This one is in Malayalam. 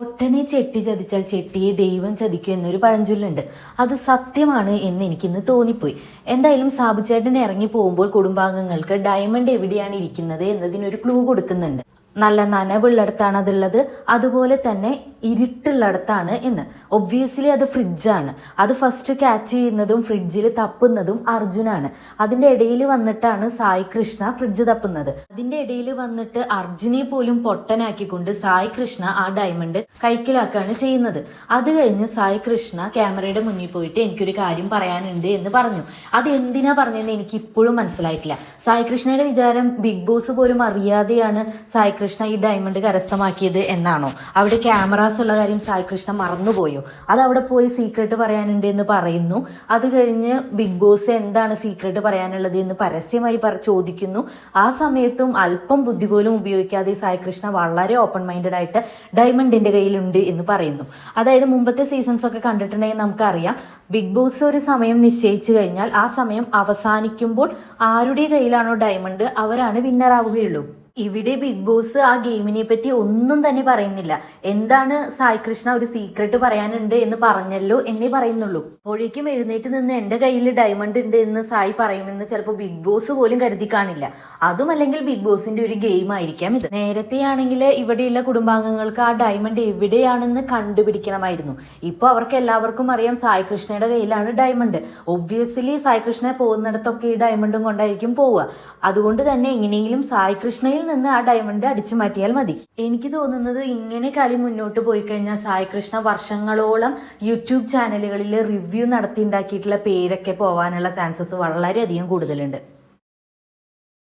ഒട്ടനെ ചെട്ടി ചതിച്ചാൽ ചെട്ടിയെ ദൈവം ചതിക്കും എന്നൊരു പഴഞ്ചൊല്ലുണ്ട്. അത് സത്യമാണ് എന്ന് എനിക്കിന്ന് തോന്നിപ്പോയി. എന്തായാലും സാബുചേട്ടൻ ഇറങ്ങി പോകുമ്പോൾ കുടുംബാംഗങ്ങൾക്ക് ഡയമണ്ട് എവിടെയാണ് ഇരിക്കുന്നത് എന്നതിനൊരു ക്ലൂ കൊടുക്കുന്നുണ്ട്. നല്ല നനവുള്ളിടത്താണ് അതുള്ളത്. അതുപോലെ തന്നെ ഇരുട്ടുള്ളിടത്താണ് എന്ന് ഒബ്വിയസ്ലി അത് ഫ്രിഡ്ജാണ് അത് ഫസ്റ്റ് ക്യാച്ച് ചെയ്യുന്നതും ഫ്രിഡ്ജിൽ തപ്പുന്നതും അർജുനാണ്. അതിന്റെ ഇടയിൽ വന്നിട്ടാണ് സായി കൃഷ്ണ ഫ്രിഡ്ജ് തപ്പുന്നത്. അതിന്റെ ഇടയിൽ വന്നിട്ട് അർജുനെ പോലും പൊട്ടനാക്കിക്കൊണ്ട് സായി കൃഷ്ണ ആ ഡയമണ്ട് കൈക്കലാക്കാണ് ചെയ്യുന്നത്. അത് കഴിഞ്ഞ് സായി കൃഷ്ണ ക്യാമറയുടെ മുന്നിൽ പോയിട്ട് എനിക്കൊരു കാര്യം പറയാനുണ്ട് എന്ന് പറഞ്ഞു. അത് എന്തിനാ പറഞ്ഞതെന്ന് എനിക്ക് ഇപ്പോഴും മനസ്സിലായിട്ടില്ല. സായി കൃഷ്ണയുടെ വിചാരം ബിഗ് ബോസ് പോലും അറിയാതെയാണ് സായി കൃഷ്ണ ഈ ഡയമണ്ട് കരസ്ഥമാക്കിയത് എന്നാണോ? അവിടെ ക്യാമറാസ് ഉള്ള കാര്യം സായികൃഷ്ണ മറന്നുപോയോ? അത് അവിടെ പോയി സീക്രട്ട് പറയാനുണ്ട് എന്ന് പറയുന്നു. അത് കഴിഞ്ഞ് ബിഗ് ബോസ് എന്താണ് സീക്രട്ട് പറയാനുള്ളത് എന്ന് പരസ്യമായി ചോദിക്കുന്നു. ആ സമയത്തും അല്പം ബുദ്ധി പോലും ഉപയോഗിക്കാതെ സായികൃഷ്ണ വളരെ ഓപ്പൺ മൈൻഡഡ് ആയിട്ട് ഡയമണ്ടിന്റെ കയ്യിലുണ്ട് എന്ന് പറയുന്നു. അതായത് മുമ്പത്തെ സീസൺസ് ഒക്കെ കണ്ടിട്ടുണ്ടെങ്കിൽ നമുക്കറിയാം. ബിഗ് ബോസ് ഒരു സമയം നിശ്ചയിച്ചു കഴിഞ്ഞാൽ ആ സമയം അവസാനിക്കുമ്പോൾ ആരുടെ കയ്യിലാണോ ഡയമണ്ട് അവരാണ് വിന്നർ ആവുകയുള്ളൂ. ഇവിടെ ബിഗ് ബോസ് ആ ഗെയിമിനെ പറ്റി ഒന്നും തന്നെ പറയുന്നില്ല. എന്താണ് സായി കൃഷ്ണ ഒരു സീക്രട്ട് പറയാനുണ്ട് എന്ന് പറഞ്ഞല്ലോ എന്നേ പറയുന്നുള്ളൂ. അപ്പോഴേക്കും എഴുന്നേറ്റ് നിന്ന് എന്റെ കയ്യിൽ ഡയമണ്ട് ഉണ്ട് എന്ന് സായി പറയുമെന്ന് ചിലപ്പോൾ ബിഗ് ബോസ് പോലും കരുതി കാണില്ല. അതും അല്ലെങ്കിൽ ബിഗ് ബോസിന്റെ ഒരു ഗെയിം ആയിരിക്കാം ഇത്. നേരത്തെ ആണെങ്കിൽ ഇവിടെയുള്ള കുടുംബാംഗങ്ങൾക്ക് ആ ഡയമണ്ട് എവിടെയാണെന്ന് കണ്ടുപിടിക്കണമായിരുന്നു. ഇപ്പൊ അവർക്ക് എല്ലാവർക്കും അറിയാം സായി കൃഷ്ണയുടെ കയ്യിലാണ് ഡയമണ്ട് ഒബ്വിയസ്ലി സായി കൃഷ്ണ പോകുന്നിടത്തൊക്കെ ഈ ഡയമണ്ടും കൊണ്ടായിരിക്കും പോവുക. അതുകൊണ്ട് തന്നെ എങ്ങനെയെങ്കിലും സായി കൃഷ്ണയിൽ നിന്ന് ആ ഡയമണ്ട് അടിച്ചു മാറ്റിയാൽ മതി. എനിക്ക് തോന്നുന്നത് ഇങ്ങനെ കളി മുന്നോട്ട് പോയി കഴിഞ്ഞാൽ സായി കൃഷ്ണ വർഷങ്ങളോളം യൂട്യൂബ് ചാനലുകളിൽ റിവ്യൂ നടത്തി ഉണ്ടാക്കിയിട്ടുള്ള പേരൊക്കെ പോവാനുള്ള ചാൻസസ് വളരെയധികം കൂടുതലുണ്ട്.